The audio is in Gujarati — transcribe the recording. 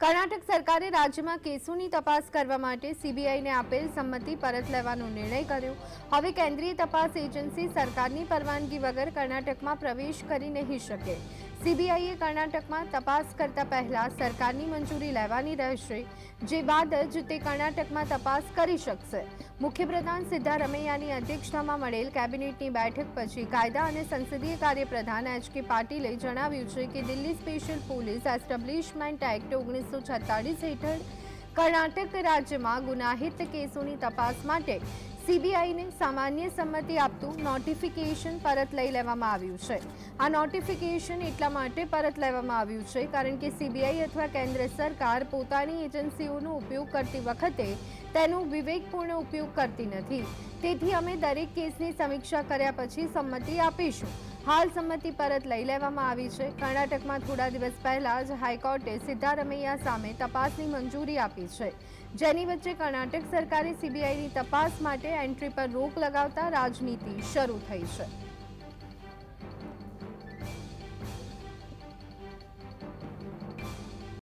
કર્ણાટક સરકારે રાજ્યમાં કેસોની તપાસ કરવા માટે સીબીઆઈને આપેલ સંમતિ પરત લેવાનો નિર્ણય કર્યો. હવે કેન્દ્રીય તપાસ એજન્સી સરકારની પરવાનગી વગર કર્ણાટકમાં પ્રવેશ કરી નહીં શકે. સીબીઆઈએ કર્ણાટકમાં તપાસ કરતા પહેલા સરકારની મંજૂરી લેવાની રહેશે. જે બાદ જ તે કર્ણાટકમાં તપાસ કરી શકશે. મુખ્યપ્રધાન સિદ્ધારમૈયાની અધ્યક્ષતામાં મળેલ કેબિનેટની બેઠક પછી કાયદા અને સંસદીય કાર્યપ્રધાન એચ કે પાટીલે જણાવ્યું છે કે Delhi special police establishment act ઓગણીસો છત્તાલીસ હેઠળ કર્ણાટક રાજ્યમાં ગુનાહિત કેસોની તપાસ માટે સીબીઆઈને સામાન્ય સંમતિ આપતું નોટિફિકેશન પરત લઈ લેવામાં આવ્યું છે. આ નોટિફિકેશન એટલા માટે પરત લેવામાં આવ્યું છે કારણ કે સીબીઆઈ અથવા કેન્દ્ર સરકાર પોતાની એજન્સીઓનો ઉપયોગ કરતી વખતે તેનો વિવેકપૂર્ણ ઉપયોગ કરતી નથી. તેથી અમે દરેક કેસની સમીક્ષા કર્યા પછી સંમતિ આપીશું. હાલ સંમતિ પરત લઈ લેવામાં આવી છે. કર્ણાટકમાં થોડા દિવસ પહેલા જ હાઈકોર્ટે સિદ્ધારમૈયા સામે તપાસની મંજૂરી આપી છે. જેની વચ્ચે કર્ણાટક સરકારે સીબીઆઈની તપાસ માટે એન્ટ્રી પર રોક લગાવતા રાજનીતિ શરૂ થઈ છે.